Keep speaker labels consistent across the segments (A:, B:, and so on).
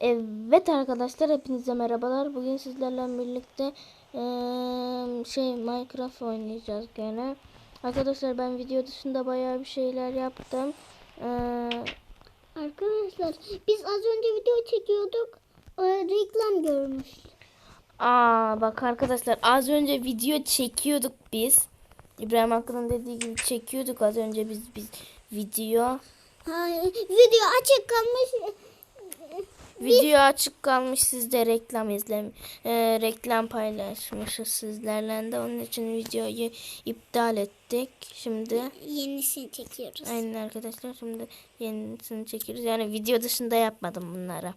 A: Evet arkadaşlar hepinize merhabalar. Bugün sizlerle birlikte eee, şey Minecraft oynayacağız gene. Arkadaşlar ben video dışında bayağı bir şeyler yaptım. Eee,
B: Arkadaşlar biz az önce video çekiyorduk. Ee, reklam görmüş.
A: aa bak arkadaşlar az önce video çekiyorduk biz. İbrahim Hakkı'nın dediği gibi çekiyorduk az önce biz biz video.
B: Ha, video açık kalmış.
A: Video açık kalmış siz de reklam izlem eee, reklam paylaşmışız sizlerle de onun için videoyu iptal ettik. Şimdi
B: Yenisini çekiyoruz.
A: Aynen arkadaşlar şimdi yenisini çekiyoruz. Yani video dışında yapmadım bunları.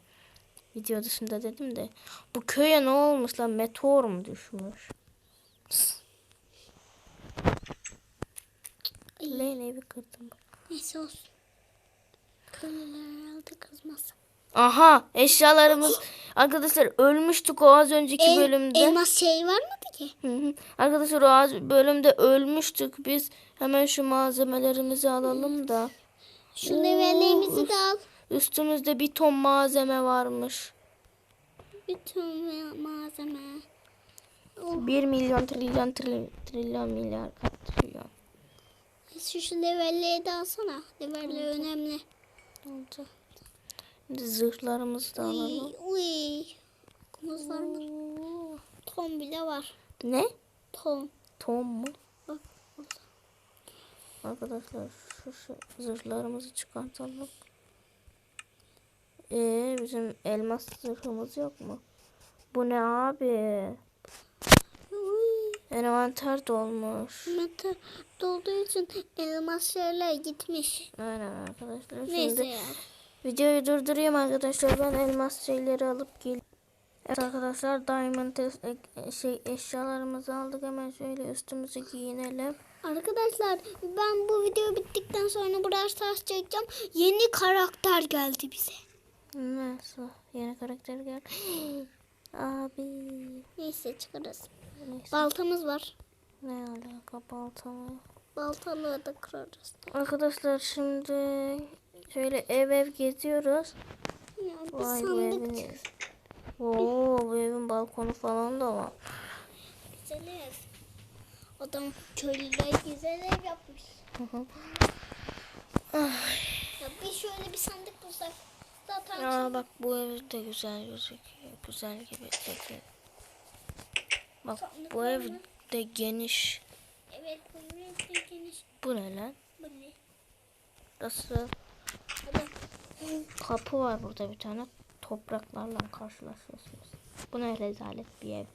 A: Video dışında dedim de. Bu köye ne olmuş lan? Meteor mu düşmüş? Leyleği bir kırdım.
B: Neyse olsun. Köylüler herhalde kızmaz.
A: Aha eşyalarımız arkadaşlar ölmüştük o az önceki
B: El-
A: bölümde.
B: elmas şey var mı peki?
A: Hı hı. Arkadaşlar o az bölümde ölmüştük biz. Hemen şu malzemelerimizi alalım da.
B: Şu levellerimizi de al.
A: Üstümüzde bir ton malzeme varmış.
B: Bütün ma- malzeme.
A: 1 milyon trilyon trilyon, trilyon milyar kaç trilyon
B: Şu, şu levelleri de alsana. Leveller önemli.
A: oldu. Zırhlarımızı da alalım.
B: Uy. uy. Kumuz var mı? Ton bile var.
A: Ne?
B: Ton.
A: Tom mu?
B: Bak.
A: Arkadaşlar şu, şu zırhlarımızı çıkartalım. Ee, bizim elmas zırhımız yok mu? Bu ne abi? Envanter dolmuş.
B: Mete dolduğu için elmas şeyler gitmiş.
A: Aynen arkadaşlar.
B: Neyse
A: Şimdi
B: ya.
A: Videoyu durdurayım arkadaşlar. Ben elmas şeyleri alıp gel. Evet arkadaşlar diamond es- e- şey eşyalarımızı aldık. Hemen şöyle üstümüzü giyinelim.
B: Arkadaşlar ben bu video bittikten sonra Brawl Stars çekeceğim. Yeni karakter geldi bize.
A: Nasıl? Yeni karakter gel. Abi.
B: Neyse çıkarız.
A: Neyse.
B: Baltamız var.
A: Ne alaka balta mı?
B: Baltalığı da kırarız.
A: Arkadaşlar şimdi şöyle ev ev geziyoruz.
B: Ya
A: Vay bu
B: sandık
A: evin. Oo bu evin balkonu falan da var.
B: Güzel ev. Adam köylüler güzel ev yapmış.
A: Hı hı.
B: Ya bir şöyle bir sandık bulsak. Zaten
A: Ya bak bu ev de güzel gözüküyor. Güzel gibi. Bak bu ev de geniş.
B: evet bu ev de geniş.
A: Bu ne lan?
B: Bu ne?
A: Nasıl? Kapı var burada bir tane. Topraklarla karşılaşıyorsunuz. Bu ne rezalet bir ev.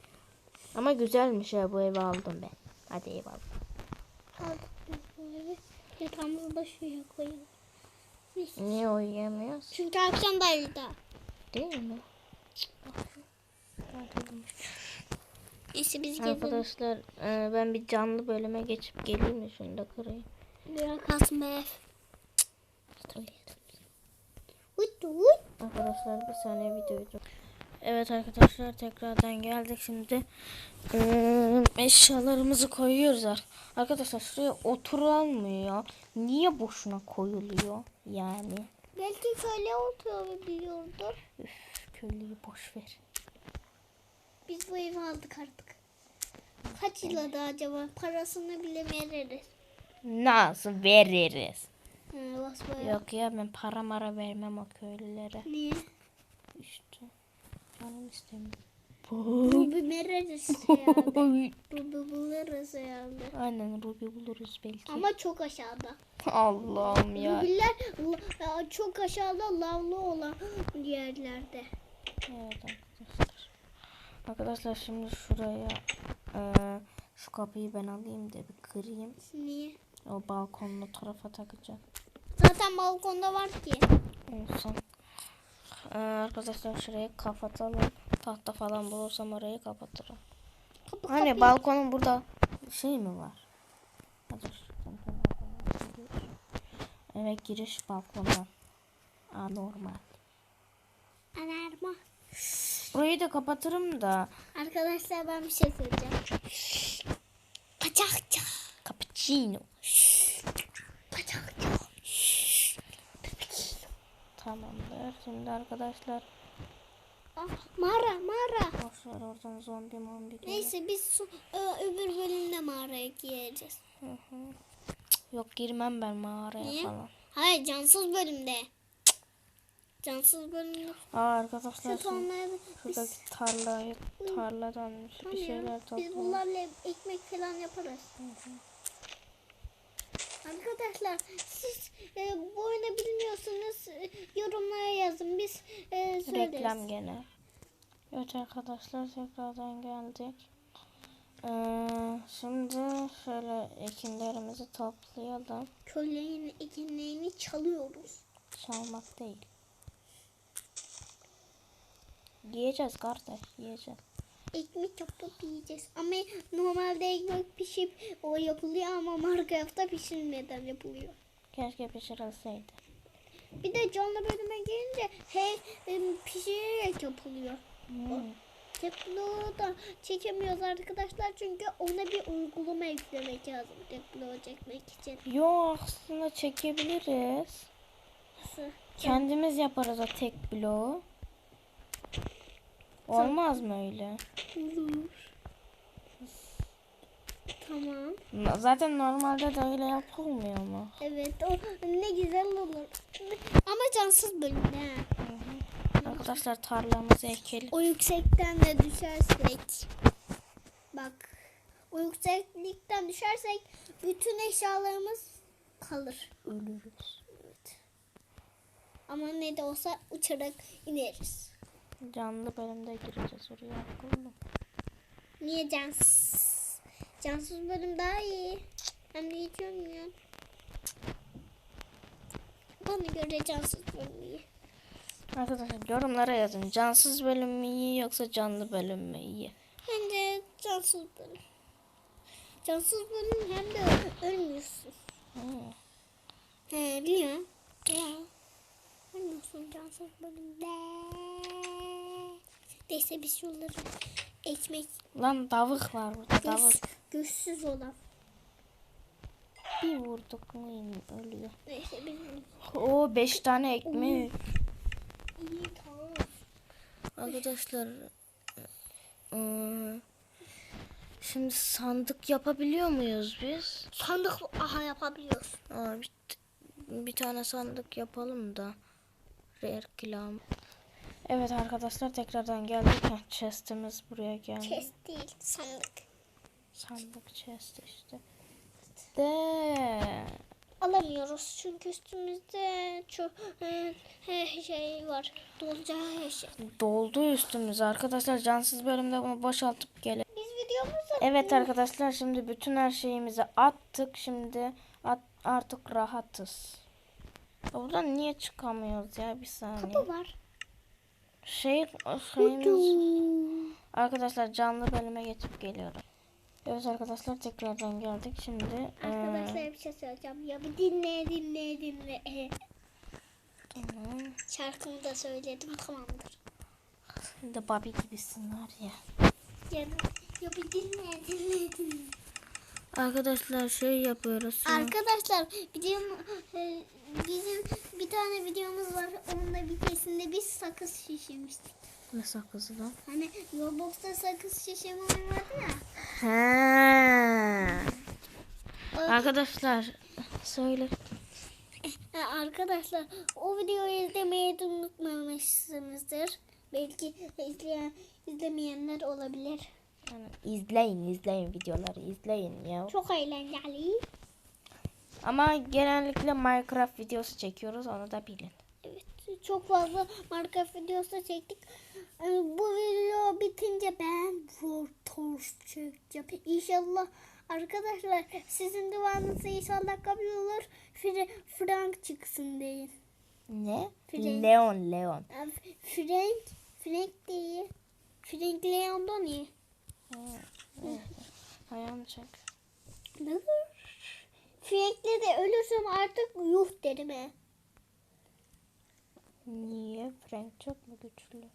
A: Ama güzelmiş ya bu evi aldım ben. Hadi eyvallah.
B: aldık biz bu evi. Yatağımızı da şuraya koyalım. Neyse.
A: Niye uyuyamıyoruz?
B: Çünkü akşam da daha.
A: Değil mi?
B: Neyse biz gezelim.
A: Arkadaşlar e, ben bir canlı bölüme geçip geleyim mi şunu da kırayım.
B: Biraz kalsın be ev.
A: Öyle. Arkadaşlar bir saniye videoyu dur. Evet arkadaşlar tekrardan geldik şimdi. Ee, eşyalarımızı koyuyoruz. ar- Arkadaşlar şuraya oturulmuyor. Niye boşuna koyuluyor yani?
B: Belki şöyle oturuyor biliyordur.
A: Üf, köylüyü boş ver.
B: Biz bu evi aldık artık. Kaç yıla da acaba? Parasını bile veririz.
A: Nasıl veririz?
B: Ha, basbaya.
A: Yok ya ben para mara vermem o köylülere.
B: Niye?
A: İşte canım istemiyor.
B: Ruby veririz yani. Ruby buluruz yani.
A: Aynen Ruby buluruz belki.
B: Ama çok aşağıda.
A: Allah'ım ya.
B: Ruby'ler e, çok aşağıda lavlı olan yerlerde.
A: Evet arkadaşlar. Arkadaşlar şimdi şuraya eee, şu kapıyı ben alayım da bir kırayım.
B: Niye?
A: O balkonlu tarafa takacağım.
B: Zaten balkonda var ki.
A: Olsun. Eee, arkadaşlar şurayı kapatalım. Tahta falan bulursam orayı kapatırım.
B: Kapı
A: Hani
B: kapı.
A: balkonun burada şey mi var? Hadi hemen giriş. Evet giriş balkondan. Aa normal.
B: Alarma.
A: Burayı da kapatırım da.
B: Arkadaşlar ben bir şey söyleyeceğim. Kaçakçı.
A: Cappuccino. Tamamdır. Şimdi arkadaşlar
B: Ah, mağara mağara.
A: Boşver oradan zombi mombi gelir.
B: Neyse biz su, ö- öbür bölümde mağaraya gireceğiz.
A: Hı hı. Yok girmem ben mağaraya
B: Niye?
A: falan.
B: Hayır cansız bölümde. Cansız bölümde.
A: Aa arkadaşlar
B: Şu
A: şimdi
B: tonları biz,
A: şuradaki tarlayı tarladan bir şeyler
B: biz
A: toplayalım.
B: bunlarla ekmek falan yaparız. Arkadaşlar siz e, bu oyunu bilmiyorsanız e, yorumlara yazın. Biz e, söyleriz.
A: Reklam gene. Evet arkadaşlar tekrardan geldik. Ee, şimdi şöyle ekinlerimizi toplayalım.
B: Köylerin ekinlerini çalıyoruz.
A: Çalmak değil. Yiyeceğiz kardeş yiyeceğiz.
B: Ekmek yapıp yiyeceğiz. Ama normalde ekmek pişip o yapılıyor ama Minecraft'ta pişirmeden yapılıyor.
A: Keşke pişirilseydi.
B: Bir de canlı bölüme gelince hey pişirerek yapılıyor.
A: Hmm.
B: Tekbloğu da çekemiyoruz arkadaşlar çünkü ona bir uygulama eklemek lazım tekbloğu çekmek için.
A: Yo aslında çekebiliriz.
B: Nasıl?
A: Kendimiz yaparız o tek bloğu. Olmaz mı öyle?
B: Olur. Tamam.
A: Zaten normalde de öyle yapılmıyor mu?
B: Evet o ne güzel olur. Ama cansız bölümde.
A: Arkadaşlar tarlamızı ekelim.
B: O yüksekten de düşersek. Bak. O yükseklikten düşersek bütün eşyalarımız kalır.
A: Ölürüz.
B: Ama ne de olsa uçarak ineriz.
A: Canlı bölümde gireceğiz oraya. Bakalım.
B: Niye cansız? Cansız bölüm daha iyi. Hem de hiç olmuyor. Bana göre cansız bölüm iyi.
A: Arkadaşlar yorumlara yazın. Cansız bölüm mü iyi yoksa canlı bölüm mü iyi?
B: Bence cansız bölüm. Cansız bölüm hem de ölmüyorsun.
A: Hmm.
B: He biliyorum. Ya. Ölmüyorsun cansız bölümde. Neyse biz şunları ekmek
A: Lan davuk var burada
B: göz, gözsüz olan.
A: Bir vurduk mu ölüyor.
B: Neyse biz
A: Oo 5 tane ekmek.
B: iyi tamam.
A: Arkadaşlar ıı, şimdi sandık yapabiliyor muyuz biz?
B: Sandık aha yapabiliyoruz.
A: Aa, bir, bir tane sandık yapalım da reklam. Evet arkadaşlar tekrardan geldik. Chest'imiz buraya geldi.
B: Chest değil sandık.
A: Sandık chest işte. De
B: Alamıyoruz çünkü üstümüzde çok e, şey var. Dolacağı her şey.
A: doldu üstümüz arkadaşlar. Cansız bölümde bunu boşaltıp gelelim.
B: Biz videomuzda
A: Evet arkadaşlar şimdi bütün her şeyimizi attık. Şimdi at, artık rahatız. Buradan niye çıkamıyoruz ya bir saniye.
B: kapı var.
A: Şey şeyimiz arkadaşlar canlı bölüme geçip geliyorum. Evet arkadaşlar tekrardan geldik şimdi.
B: Arkadaşlar bir şey söyleyeceğim. Ya bir dinle dinle dinle.
A: Tamam.
B: Şarkımı da söyledim tamamdır.
A: De Bobby gibisin var ya.
B: Yani ya bir dinle dinle dinle.
A: Arkadaşlar şey yapıyoruz. şimdi.
B: Arkadaşlar videom, e, bizim bir tane videomuz var. Onun da bir keresinde biz sakız şişirmiştik.
A: Ne sakızı lan?
B: Hani Roblox'ta sakız şişirme oyunu vardı ya. O-
A: Arkadaşlar söyle.
B: Arkadaşlar o videoyu izlemeyi de unutmamışsınızdır. Belki izleyen, izlemeyenler olabilir.
A: Yani izleyin izleyin videoları izleyin ya.
B: Çok eğlenceli.
A: Ama genellikle Minecraft videosu çekiyoruz onu da bilin.
B: Evet çok fazla marka videosu çektik. Ee, Bu video bitince ben Fortors çekeceğim. İnşallah arkadaşlar sizin duanızı inşallah kabul olur. Fre- Frank çıksın deyin.
A: Ne?
B: Frank.
A: Leon Leon.
B: Ee, Frank, Frank değil. Frank Leon'dan iyi.
A: Ayağını çek.
B: Frank'le de ölürsem artık yuh derim he.
A: Niye? Frank çok mu güçlü?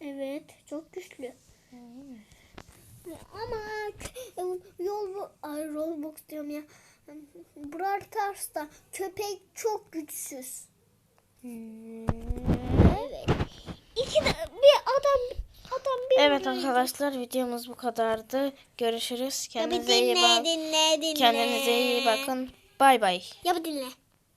B: Evet çok güçlü.
A: Hmm.
B: Ama yol bu ay Roblox diyorum ya. Brawl Stars'ta köpek çok güçsüz.
A: Hmm.
B: Evet. İki de, bir adam
A: Evet arkadaşlar videomuz bu kadardı. Görüşürüz. Kendinize iyi bakın. Kendinize iyi bakın. Bay bay.
B: Ya bir dinle.